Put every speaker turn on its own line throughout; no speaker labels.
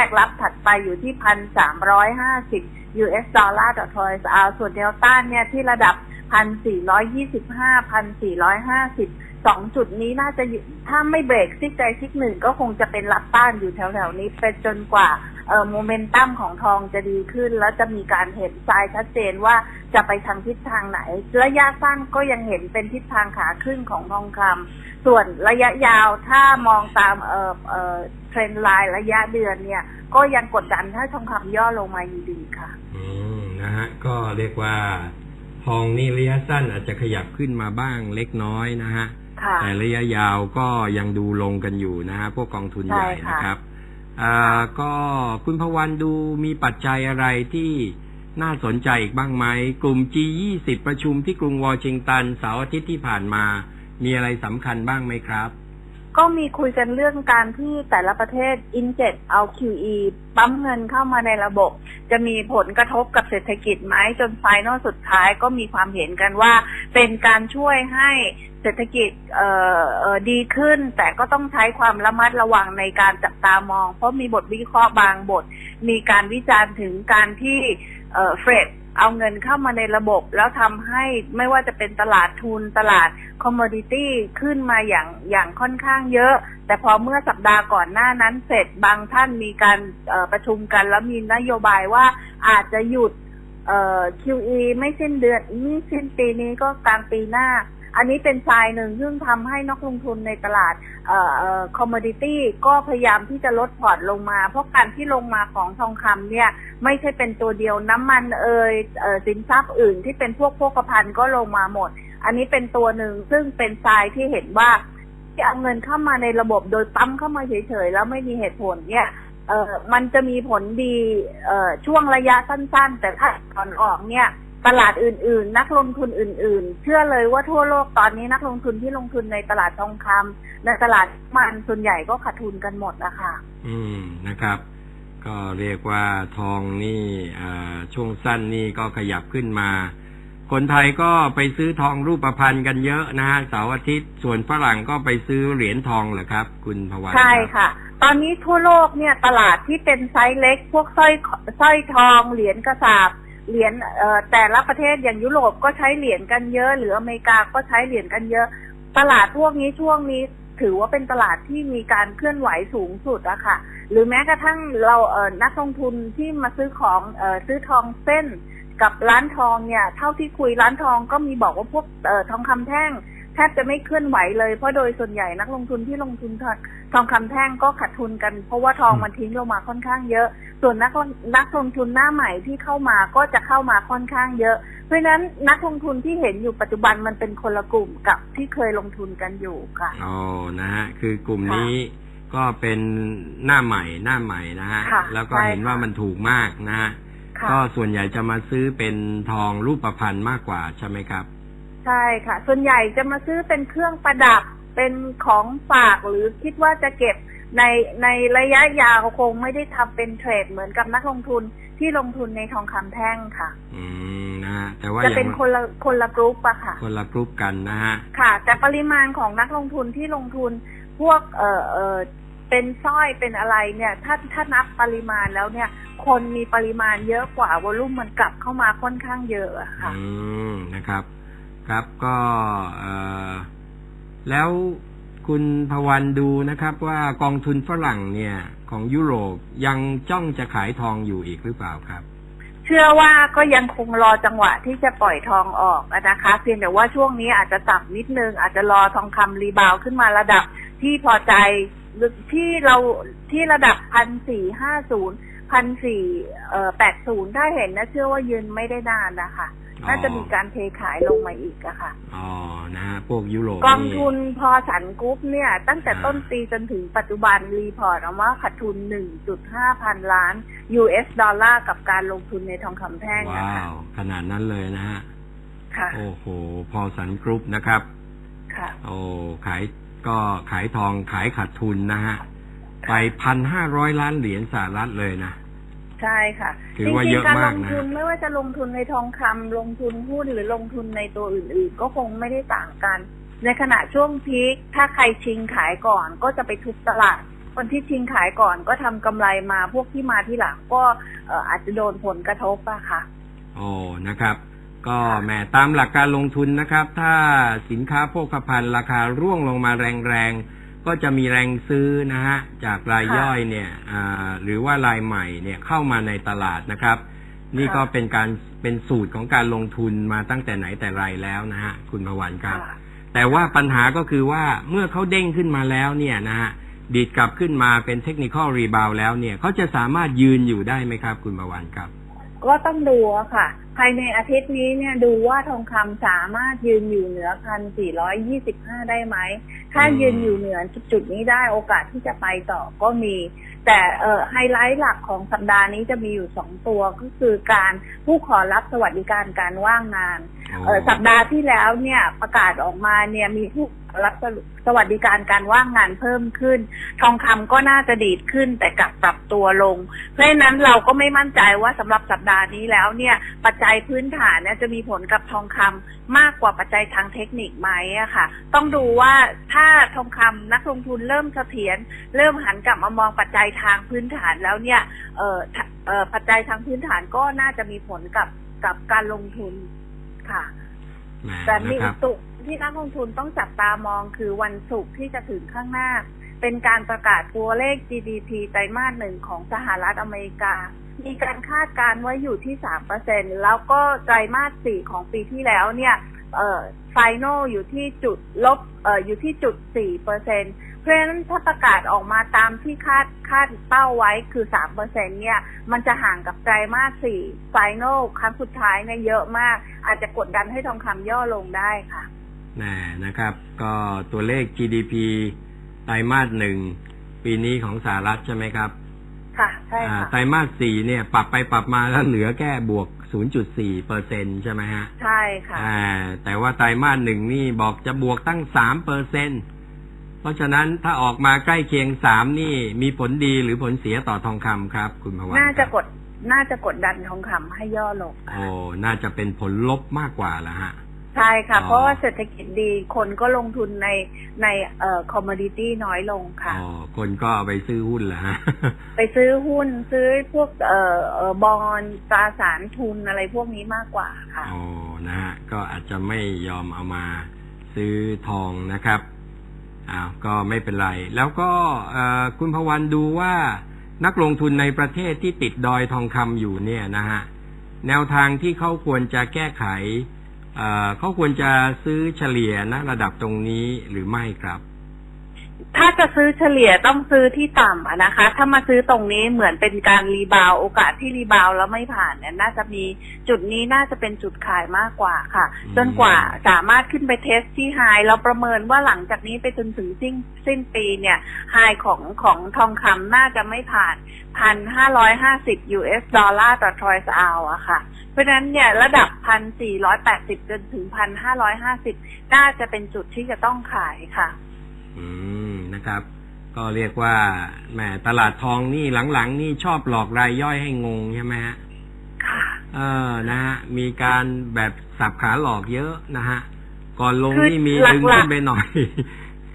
แรกรับถัดไปอยู่ที่พันสามร้อยห้าสิบ US ดอลลาร์ต่อทอยส์อาส่วนเดลต้าเนี่ยที่ระดับพันสี่ร้อยยี่สิบห้าพันสี่ร้อยห้าสิบสองจุดนี้น่าจะถ้าไม่เบรกซิกใจซิกหนึ่งก็คงจะเป็นรับต้านอยู่แถวๆนี้ไปจนกว่า โมเมนตัมของทองจะดีขึ้น แล้วจะมีการเห็นทรายชัดเจนว่าจะไปทางทิศทางไหน ระยะสั้นก็ยังเห็นเป็นทิศทางขาขึ้นของทองคำส่วนระยะยาวถ้ามองตามเอ่อเอ่อเทรนด์ไลน์ระยะเดือนเนี่ย ก็ยังกดดันให้ทองคำย่อลงมาอยู่ดีค่ะ
อืมนะฮะก็เรียกว่าทองนี่ระยะสั้นอาจจะขยับขึ้นมาบ้างเล็กน้อยนะฮะ
ค่ะ
แต่ระยะยาวก็ยังดูลงกันอยู่นะฮะพวกกองทุนใหญ่
ใช่ค่ะ
นะครับ อ่าก็คุณพวันดูมีปัจจัยอะไรที่น่าสนใจอีกบ้างไหม กลุ่ม G20 ประชุมที่กรุงวอชิงตันเสาร์อาทิตย์ที่ผ่านมา มีอะไรสำคัญบ้างไหมครับ
ก็มีคุยกันเรื่องการที่แต่ละประเทศอินเจ t เอา QE ปั๊มเงินเข้ามาในระบบ จะมีผลกระทบกับเศรษฐกิจไหมจนไฟนอลสุดท้ายก็มีความเห็นกันว่า เป็นการช่วยให้เศรษฐกิจดีขึ้น แต่ก็ต้องใช้ความระมัดระวังในการจับตามอง เพราะมีบทวิเคราะห์บางบท มีการวิจารณ์ถึงการที่เอ่อเฟด เอาเงินเข้ามาในระบบ แล้วทำให้ไม่ว่าจะเป็นตลาดทุนตลาดคอมมอดิตี้ขึ้นมาอย่างอย่างค่อนข้างเยอะ แต่พอเมื่อสัปดาห์ก่อนหน้านั้นเสร็จบางท่านมีการประชุมกัน แล้วมีนโยบายว่าอาจจะหยุด QE ไม่สิ้นเดือนไม่สิ้นปีนี้ก็กลางปีหน้า อันนี้เป็นทรายหนึ่งซึ่งทำให้นักลงทุนในตลาดเอ่อคอมม o ดิตี้ก็พยายามที่จะลดพอร์ตลงมา เพราะการที่ลงมาของทองคำเนี่ยไม่ใช่เป็นตัวเดียวน้ำมันเอ่ยเอ่อสินทรัพย์อื่นที่เป็นพวกโภคภัณฑ์ก็ลงมาหมด อันนี้เป็นตัวหนึ่งซึ่งเป็นทรายที่เห็นว่าที่เอาเงินเข้ามาในระบบโดยปั๊มเข้ามาเฉยๆแล้วไม่มีเหตุผลเนี่ยเออมันจะมีผลดีเออช่วงระยะสั้น ๆ แต่ถ้าก่อนออกเนี่ย ตลาดอื่น ๆ นักลงทุนอื่น ๆ เชื่อเลยว่าทั่วโลกตอนนี้นักลงทุนที่ลงทุนในตลาดทองคำในตลาดน้ำมันส่วนใหญ่ก็ขาดทุนกันหมดนะคะ
อืมนะครับ ก็เรียกว่าทองนี่อ่าช่วงสั้นนี่ก็ขยับขึ้นมา คนไทยก็ไปซื้อทองรูปพรรณกันเยอะนะฮะเสาร์อาทิตย์ ส่วนฝรั่งก็ไปซื้อเหรียญทองเหรอครับ คุณพวัน
ใช่
รับ
ค่ะตอนนี้ทั่วโลกเนี่ยตลาดที่เป็นไซส์เล็ก พวกสร้อยสร้อยทองเหรียญกระสาบ เหรียญเอ่อแต่ละประเทศอย่างยุโรปก็ใช้เหรียญกันเยอะ หรืออเมริกาก็ใช้เหรียญกันเยอะ ตลาดพวกนี้ช่วงนี้ถือว่าเป็นตลาดที่มีการเคลื่อนไหวสูงสุดอะค่ะ หรือแม้กระทั่งเราเออนักลงทุนที่มาซื้อของเออซื้อทองเส้นกับร้านทองเนี่ย เท่าที่คุยร้านทองก็มีบอกว่าพวกเออทองคำแท่ง แทบจะไม่เคลื่อนไหวเลย เพราะโดยส่วนใหญ่นักลงทุนที่ลงทุนทองทองคำแท่งก็ขาดทุนกัน เพราะว่าทองมันทิ้งลงมาค่อนข้างเยอะ ส่วนนักลงนักลงทุนหน้าใหม่ที่เข้ามาก็จะเข้ามาค่อนข้างเยอะ เพราะฉะนั้นนักลงทุนที่เห็นอยู่ปัจจุบันมันเป็นคนละกลุ่มกับที่เคยลงทุนกันอยู่ค่ะ
อ๋อนะฮะคือกลุ่มนี้ก็เป็นหน้าใหม่หน้าใหม่นะฮะ
ค่ะ
แล้วก็
ใช่
เห็นว่า
ค่ะ
มันถูกมากนะฮะ
ค่ะ
ก็ส่วนใหญ่จะมาซื้อเป็นทองรูปพรรณมากกว่าใช่ไหมครับ
ใช่ค่ะ ส่วนใหญ่จะมาซื้อเป็นเครื่องประดับเป็นของฝากหรือคิดว่าจะเก็บในในระยะยาวคงไม่ได้ทำเป็นเทรดเหมือนกับนักลงทุนที่ลงทุนในทองคำแท่งค่ะ
อืมนะฮะแต่ว่า
จะ
ยั
เป็น
ง
คนละคนละกรุ๊ปอะค่ะ
คนละกรุ๊ปกันนะฮะ
ค่ะ แต่ปริมาณของนักลงทุนที่ลงทุนพวกเอ่อเอ่อเป็นสร้อยเป็นอะไรเนี่ย ถ้าถ้านับปริมาณแล้วเนี่ย คนมีปริมาณเยอะกว่าวอลุ่มมันกลับเข้ามาค่อนข้างเยอะอะค่ะ
อืมนะครับ ครับ ก็แล้วคุณพวันดูนะครับ ว่ากองทุนฝรั่งเนี่ย ของยุโรปยังจ้องจะขายทองอยู่อีกหรือเปล่าครับ
เชื่อว่าก็ยังคงรอจังหวะที่จะปล่อยทองออกนะคะ เพียงแต่ว่าช่วงนี้อาจจะต่ำนิดนึง อาจจะรอทองคำรีบาวขึ้นมาระดับที่พอใจหรือที่เราที่ระดับพันสี่ห้าศูนย์พันสี่แปดศูนย์ถ้าเห็นนะเชื่อว่ายืนไม่ได้นานนะคะ น่าจะมีการเทขายลงมาอีกอะค่ะ
อ๋อ นะฮะ พวกยุโรป
กอง
นี่
ทุนพอสันกรุ๊ปเนี่ย ตั้งแต่
อ่า
ต้นปีจนถึงปัจจุบันรีพอร์ตออกมาขาดทุน 1.5 พันล้าน US ดอลลาร์กับการลงทุนในทองคำแท่งนะ
ว้า
คะ
วขนาดนั้นเลยนะฮะ
ค่ะ
โอ้โห พอสันกรุ๊ปนะครับ
ค่ะ
โอ้ ขาย ก็ขายทองขายขาดทุนนะฮะ ไปพันห้าร้อยล้านเหรียญสหรัฐเลยนะ
ใช่ค่ะ
ถื
จ
อว่า
ริ
เย
ง
อะ
ๆการ
มา
ล
ก
ง
นะ
ทุนไม่ว่าจะลงทุนในทองคำลงทุนหุ้นหรือลงทุนในตัวอื่น ๆ ก็คงไม่ได้ต่างกัน ในขณะช่วงพีคถ้าใครชิงขายก่อนก็จะไปทุบตลาดคนที่ชิงขายก่อนก็ทำกำไรมาพวกที่มาที่หลังก็เอ่ออาจจะโดนผลกระทบอะค่ะ
โอ้นะครับ ก็
ค่ะ
แหมตามหลักการลงทุนนะครับ ถ้าสินค้าโภคภัณฑ์ราคาร่วงลงมาแรงๆ ก็จะมีแรงซื้อนะฮะจากรายย่อยเนี่ยอ่าหรือว่ารายใหม่เนี่ยเข้ามาในตลาดนะครับ นี่ก็เป็นการเป็นสูตรของการลงทุนมาตั้งแต่ไหนแต่ไรแล้วนะฮะคุณพวันครับ
ค่ะ
แต่ว่าปัญหาก็คือว่าเมื่อเขาเด้งขึ้นมาแล้วเนี่ยนะฮะดีดกลับขึ้นมาเป็นเทคนิคอลรีบาวแล้วเนี่ยเขาจะสามารถยืนอยู่ได้ไหมครับ คุณประวันครับ
ก็ต้องดูอะค่ะ ภายในอาทิตย์นี้เนี่ยดูว่าทองคำสามารถยืนอยู่เหนือพันสี่ร้อยยี่สิบห้าได้ไหม ถ้ายืนอยู่เหนือจุดๆนี้ได้โอกาสที่จะไปต่อก็มี แต่เอ่อไฮไลท์หลักของสัปดาห์นี้จะมีอยู่สองตัวก็คือการผู้ขอรับสวัสดิการการว่างงาน สัปดาห์ที่แล้วเนี่ยประกาศออกมาเนี่ยมีผู้รับสวัสดิการการว่างงานเพิ่มขึ้น ทองคำก็น่าจะดีดขึ้นแต่กลับปรับตัวลง เพราะฉะนั้นเราก็ไม่มั่นใจว่าสำหรับสัปดาห์นี้แล้วเนี่ยปัจจัยพื้นฐานเนี่ยจะมีผลกับทองคำมากกว่าปัจจัยทางเทคนิคไหมอะค่ะ ต้องดูว่าถ้าทองคำนักลงทุนเริ่มเสถียรเริ่มหันกลับมามองปัจจัยทางพื้นฐานแล้วเนี่ยเออเออปัจจัยทางพื้นฐานก็น่าจะมีผลกับกับการลงทุน ค่ะ
แหม
แต่มี
นะค
อี
รับ
กตุที่นักลงทุนต้องจับตามองคือวันศุกร์ที่จะถึงข้างหน้า เป็นการประกาศตัวเลข GDP ไตรมาสหนึ่งของสหรัฐอเมริกา มีการคาดการณ์ไว้อยู่ที่สามเปอร์เซ็นแล้วก็ไตรมาสสี่ของปีที่แล้วเนี่ยเอ่อไฟนอลอยู่ที่จุดลบเอ่ออยู่ที่จุดสี่เปอร์เซ็นเพราะฉะนั้นถ้าประกาศออกมาตามที่คาดคาดเป้าไว้คือสามเปอร์เซ็นเนี่ย มันจะห่างกับไตรมาสสี่ไฟนลครั้งสุดท้ายเนี่ยเยอะมาก อาจจะกดดันให้ทองคำย่อลงได้ค่ะ
แน่นะครับ ก็ตัวเลข GDP ตรมาสหนึ่งปีนี้ของสหรัฐใช่ไหมครับ
ค่ะใช่
อ่า
ค่ะ
ไตรมาสสี่เนี่ย ปรับไปปรับมาแล้วเหลือแค่บวก 0.4เปอร์เซ็นใช่ไหมฮะ
ใช่ค่ะ
อ่าแต่ว่าไตรมาสหนึ่งนี่บอกจะบวกตั้งสามเปอร์เซ็นเพราะฉะนั้นถ้าออกมาใกล้เคียงสามนี่มีผลดีหรือผลเสียต่อทองคำครับ คุณพวัน
น่าจะ
ครับ
กดน่าจะกดดันทองคำให้ย่อลง
โอ้ น่าจะเป็นผลลบมากกว่าละฮะ
ใช่ค่ะ
อ๋อ
เพราะว่าเศรษฐกิจดีคนก็ลงทุนในในเอ่อคอมมดิตี้น้อยลงค่ะ
อ๋อคนก็เอาไปซื้อหุ้นละฮะ
ไปซื้อหุ้นซื้อพวกเอ่อเอ่อบอลตราสารทุนอะไรพวกนี้มากกว่าค่ะ
อ๋อ นะฮะ ก็อาจจะไม่ยอมเอามาซื้อทองนะครับ อ้าว ก็ไม่เป็นไร แล้วก็เอ่อคุณพวันดูว่านักลงทุนในประเทศที่ติดดอยทองคำอยู่เนี่ยนะฮะ แนวทางที่เขาควรจะแก้ไข เขาควรจะซื้อเฉลี่ยนะระดับตรงนี้หรือไม่ครับ
ถ้าจะซื้อเฉลี่ยต้องซื้อที่ต่ำอะนะคะ ถ้ามาซื้อตรงนี้เหมือนเป็นการรีบาวด์โอกาสที่รีบาวด์แล้วไม่ผ่านเนี่ยน่าจะมีจุดนี้น่าจะเป็นจุดขายมากกว่าค่ะ
อืม
จนกว่าสามารถขึ้นไปเทสที่ไฮเราประเมินว่าหลังจากนี้ไปจนถึงสิ้นสิ้นปีเนี่ยไฮของของทองคำน่าจะไม่ผ่านพันห้าร้อยห้าสิบ US ดอลลาร์ต่อทรอยส์อาวอะค่ะ เพราะฉะนั้นเนี่ยระดับพันสี่ร้อยแปดสิบจนถึงพันห้าร้อยห้าสิบน่าจะเป็นจุดที่จะต้องขายค่ะ
อืมนะครับ ก็เรียกว่าแหมตลาดทองนี่หลังๆ นี่ชอบหลอกรายย่อยให้งงใช่ไหมฮะ
ค่ะ
เออนะฮะมีการแบบสับขาหลอกเยอะนะฮะก่อนลง
คือ
นี่มี
หลักๆ
ดึงขึ้นไปหน่อย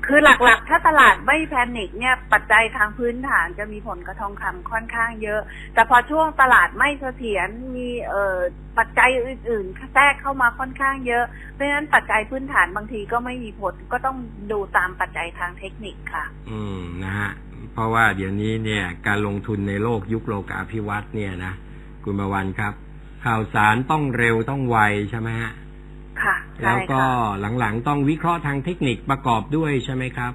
คือหลักๆ ถ้าตลาดไม่แพนิคเนี่ยปัจจัยทางพื้นฐานจะมีผลกระทองคำค่อนข้างเยอะ แต่พอช่วงตลาดไม่เสถียรมีเอ่อปัจจัยอื่นๆแทรกเข้ามาค่อนข้างเยอะ เพราะฉะนั้นปัจจัยพื้นฐานบางทีก็ไม่มีผลก็ต้องดูตามปัจจัยทางเทคนิคค่ะ
อืมนะฮะเพราะว่าเดี๋ยวนี้เนี่ยการลงทุนในโลกยุคโลกาภิวัตน์เนี่ยนะคุณประวันครับ ข่าวสารต้องเร็วต้องไวใช่ไหมฮะ แล้วก็
ค่ะ
หลังๆต้องวิเคราะห์ทางเทคนิคประกอบด้วยใช่ไหมครับ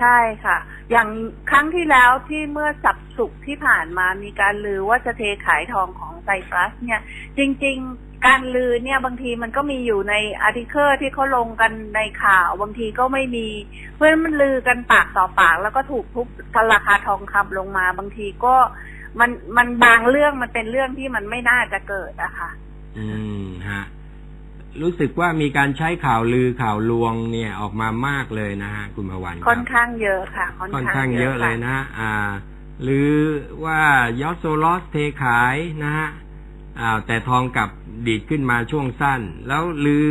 ใช่ค่ะ อย่างครั้งที่แล้วที่เมื่อสับสุกร์ที่ผ่านมามีการลือว่าจะเทขายทองของไซปรัส เนี่ย จริง ๆ การลือเนี่ยบางทีมันก็มีอยู่ในอาร์ติเคิลที่เขาลงกันในข่าวบางทีก็ไม่มี เพราะฉะนั้นมันลือกันปากต่อปาก แล้วก็ถูกทุบราคาทองคำลงมาบางทีก็มันมันบางเรื่องมันเป็นเรื่องที่มันไม่น่าจะเกิดอะค่ะ
อืมฮะ รู้สึกว่ามีการใช้ข่าวลือข่าวลวงเนี่ยออกมามากเลยนะฮะคุณพวันครับ
ค่อนข้างเยอะค่ะ ค่อน
ค่อน
ข้า
ข้างง
เย
เย
อะ
อะเลย
ค่ะ
นะอ่า หรือว่ายอสโซลอสเทขายนะฮะอ่าแต่ทองกลับดีดขึ้นมาช่วงสั้น แล้วลือ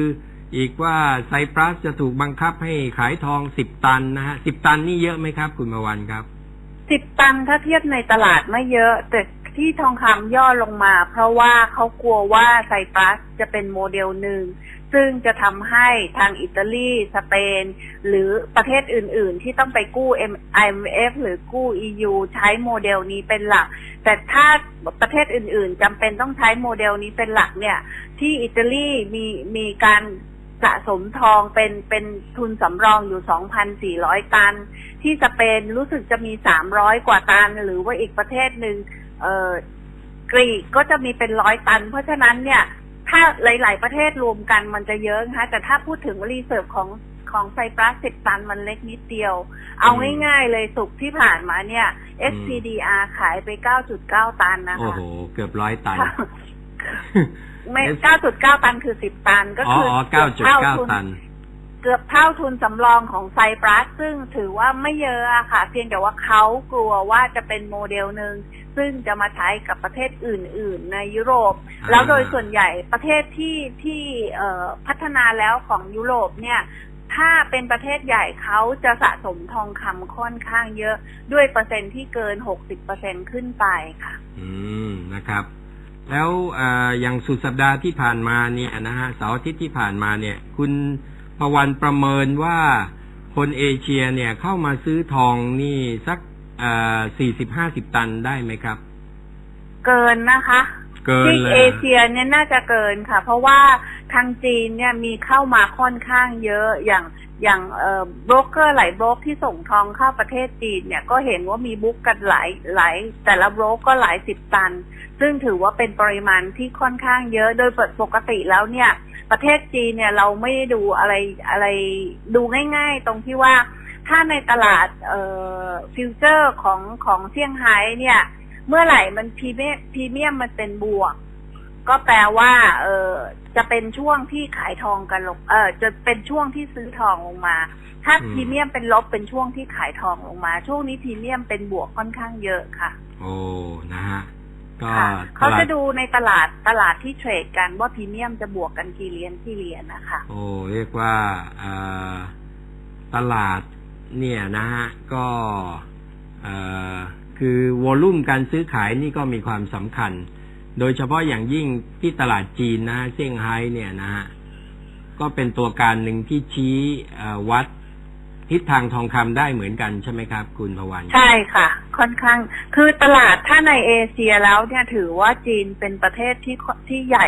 อีกว่าไซปรัสจะถูกบังคับให้ขายทองสิบตันนะฮะสิบตันนี่เยอะไหมครับ คุณมาวันครับ
สิบตันถ้าเทียบในตลาดไม่เยอะ แต่ ที่ทองคำย่อลงมา เพราะว่าเขากลัวว่าไซปรัสจะเป็นโมเดลหนึ่ง ซึ่งจะทำให้ทางอิตาลี สเปน หรือประเทศอื่น ๆ ที่ต้องไปกู้ IMF หรือกู้ EU ใช้โมเดลนี้เป็นหลัก แต่ถ้าประเทศอื่น ๆจำเป็นต้องใช้โมเดลนี้เป็นหลักเนี่ย ที่อิตาลีมีมีการสะสมทองเป็นเป็นทุนสำรองอยู่ 2,400 ตัน ที่สเปนรู้สึกจะมี 300 กว่าตัน หรือว่าอีกประเทศหนึ่ง เอ่อกรีกก็จะมีเป็นร้อยตัน เพราะฉะนั้นเนี่ยถ้าหลาย ๆ ประเทศรวมกันมันจะเยอะนะคะแต่ถ้าพูดถึงรีเซิร์ฟของของไซปรัสสิบตันมันเล็กนิดเดียว เอาง่าย ๆ เลยสุกร์ที่ผ่านมาเนี่ย SPDR ขายไป9.9ตันนะ
โอ้
คะ
โห เกือบร้อยตัน
ไม่
S
9.9ตันคือ10ตันก็
อ๋อ
คือ
อ๋อ
เกือบเท่าทุน
9.9ตัน
เกือบเท่าทุนสำรองของไซปรัส ซึ่งถือว่าไม่เยอะอะค่ะ เพียงแต่ว่าเขากลัวว่าจะเป็นโมเดลหนึ่ง ซึ่งจะมาใช้กับประเทศอื่น ๆ ในยุโรป
อ่า
แล้วโดยส่วนใหญ่ประเทศที่ที่เอ่อพัฒนาแล้วของยุโรปเนี่ยถ้าเป็นประเทศใหญ่เขาจะสะสมทองคำค่อนข้างเยอะด้วยเปอร์เซ็นต์ที่เกิน60%ขึ้นไปค่ะ
อืมนะครับ แล้วเอ่ออย่างสุดสัปดาห์ที่ผ่านมาเนี่ยนะฮะเสาร์อาทิตย์ที่ผ่านมาเนี่ย คุณประวันประเมินว่าคนเอเชียเนี่ยเข้ามาซื้อทองนี่สัก สี่สิบห้าสิบตันได้ไหมครับ
เกินนะคะ
เกิน
ที่
เลย
เอเชียเนี่ยน่าจะเกินค่ะ เพราะว่าทางจีนเนี่ยมีเข้ามาค่อนข้างเยอะอย่างอย่างเอ่อโบรกเกอร์หลายโบรกที่ส่งทองเข้าประเทศจีนเนี่ยก็เห็นว่ามีบุ๊กกันหลายหลายแต่ละโบรกก็หลายสิบตัน ซึ่งถือว่าเป็นปริมาณที่ค่อนข้างเยอะโดยปกติแล้วเนี่ย ประเทศจีนเนี่ยเราไม่ได้ดูอะไรอะไรดูง่าย ๆ ตรงที่ว่า ถ้าในตลาดเอ่อฟิวเจอร์ของของเซี่ยงไฮ้เนี่ย เมื่อไหร่มันพรีเมียมพรีเมียมมันเป็นบวก ก็แปลว่า เออจะเป็นช่วงที่ขายทองกันลง เออจะเป็นช่วงที่ซื้อทองลงมา ถ้า
อืม
พรีเมียมเป็นลบเป็นช่วงที่ขายทองลงมา ช่วงนี้พรีเมียมเป็นบวกค่อนข้างเยอะค่ะ
โอ้นะฮะก็
ค่ะ
ต
เขา
ลา
จะ
ด
ดูในตลาดตลาดที่เทรดกันว่าพรีเมียมจะบวกกันกี่เหรียญกี่เหรียญนะคะ
โอ้เรียกว่าเอ่อตลาด เนี่ยนะฮะก็คือวอลุ่มการซื้อขายนี่ก็มีความสำคัญ โดยเฉพาะอย่างยิ่งที่ตลาดจีนนะฮะเซี่ยงไฮ้เนี่ยนะฮะก็เป็นตัวการหนึ่งที่ชี้วัดทิศทางทองคำได้เหมือนกันใช่ไหมครับ คุณพวัน
ใช่ค่ะ ค่อนข้าง คือตลาดถ้าในเอเชียแล้วเนี่ยถือว่าจีนเป็นประเทศที่ที่ใหญ่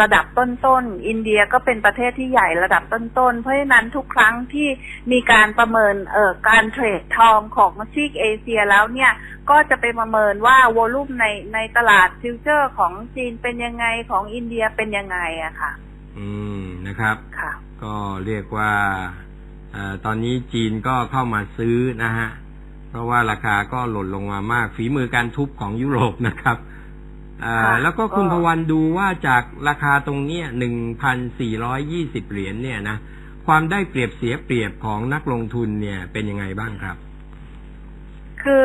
ระดับต้นๆ อินเดียก็เป็นประเทศที่ใหญ่ระดับต้นๆ เพราะฉะนั้นทุกครั้งที่มีการประเมินเอ่อการเทรดทองของซีกเอเชียแล้วเนี่ยก็จะไปประเมินว่าวอลุ่มในในตลาดฟิวเจอร์ของจีนเป็นยังไงของอินเดียเป็นยังไงอะค่ะ
อืมนะครับ
ค่ะ
ก็เรียกว่าเออตอนนี้จีนก็เข้ามาซื้อนะฮะ เพราะว่าราคาก็หล่นลงมามากฝีมือการทุบของยุโรปนะครับเอ่อ
ค่ะ
แล้วก็คุณ
ก็
พวันดูว่าจากราคาตรงเนี้หนึ่งพันสี่ร้อยยี่สิบเหรียญเนี่ยนะความได้เปรียบเสียเปรียบของนักลงทุนเนี่ย เป็นยังไงบ้างครับ
คือ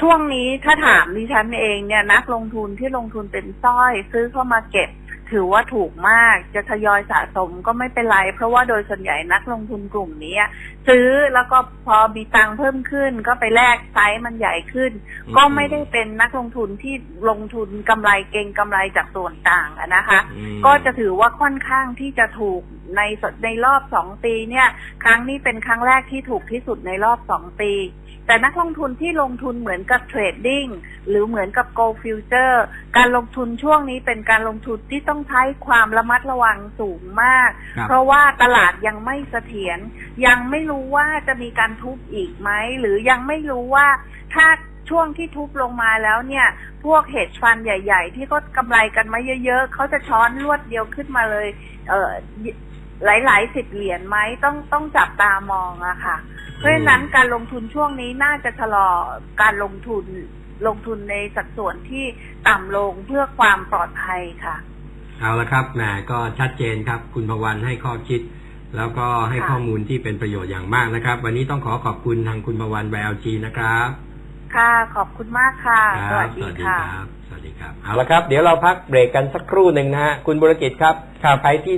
ช่วงนี้ถ้าถามดิฉันเองเนี่ย นักลงทุนที่ลงทุนเป็นสร้อยซื้อเข้ามาเก็บ ถือว่าถูกมากจะทยอยสะสมก็ไม่เป็นไร เพราะว่าโดยส่วนใหญ่นักลงทุนกลุ่มนี้ ซื้อแล้วก็พอมีตังค์เพิ่มขึ้น ก็ไปแลกไซส์มันใหญ่ขึ้น
อืม
ก็ไม่ได้เป็นนักลงทุนที่ลงทุนกำไรเก่งกำไรจากส่วนต่างอะนะคะ
อืม
ก็จะถือว่าค่อนข้างที่จะถูกในสในรอบสองปีเนี่ย ครั้งนี้เป็นครั้งแรกที่ถูกที่สุดในรอบสองปี แต่นักลงทุนที่ลงทุนเหมือนกับเทรดดิ้งหรือเหมือนกับ Go Future การลงทุนช่วงนี้เป็นการลงทุนที่ต้องใช้ความระมัดระวังสูงมาก
ครับ
เพราะว่าตลาดยังไม่เสถียรยังไม่รู้ว่าจะมีการทุบอีกไหมหรือยังไม่รู้ว่าถ้าช่วงที่ทุบลงมาแล้วเนี่ย พวกเฮดฟันใหญ่ ๆ ที่ก็กำไรกันมาเยอะ ๆ เขาจะช้อนรวดเดียวขึ้นมาเลย เออ หลายๆสิบเหรียญไหมต้องต้องจับตามองอะค่ะ เพราะฉะนั้นการลงทุนช่วงนี้น่าจะชะลอการลงทุนลงทุนในสัดส่วนที่ต่ำลงเพื่อความปลอดภัยค่ะ
เอาละครับแหมก็ชัดเจนครับ คุณพวันให้ข้อคิด แล้วก็ให้
ค่ะ
ข้อมูลที่เป็นประโยชน์อย่างมากนะครับ วันนี้ต้องขอขอบคุณทางคุณพวัน BLG นะครับ
ค่ะขอบคุณมากค่ะ
ค
ส
รั
วั
บ
ส
ส
ดี
วัสดี
ค่ะ
ครับสวัสดีครับเอาละครับ เดี๋ยวเราพักเบรกกันสักครู่หนึ่งนะฮะคุณบุรกิจครับใครที่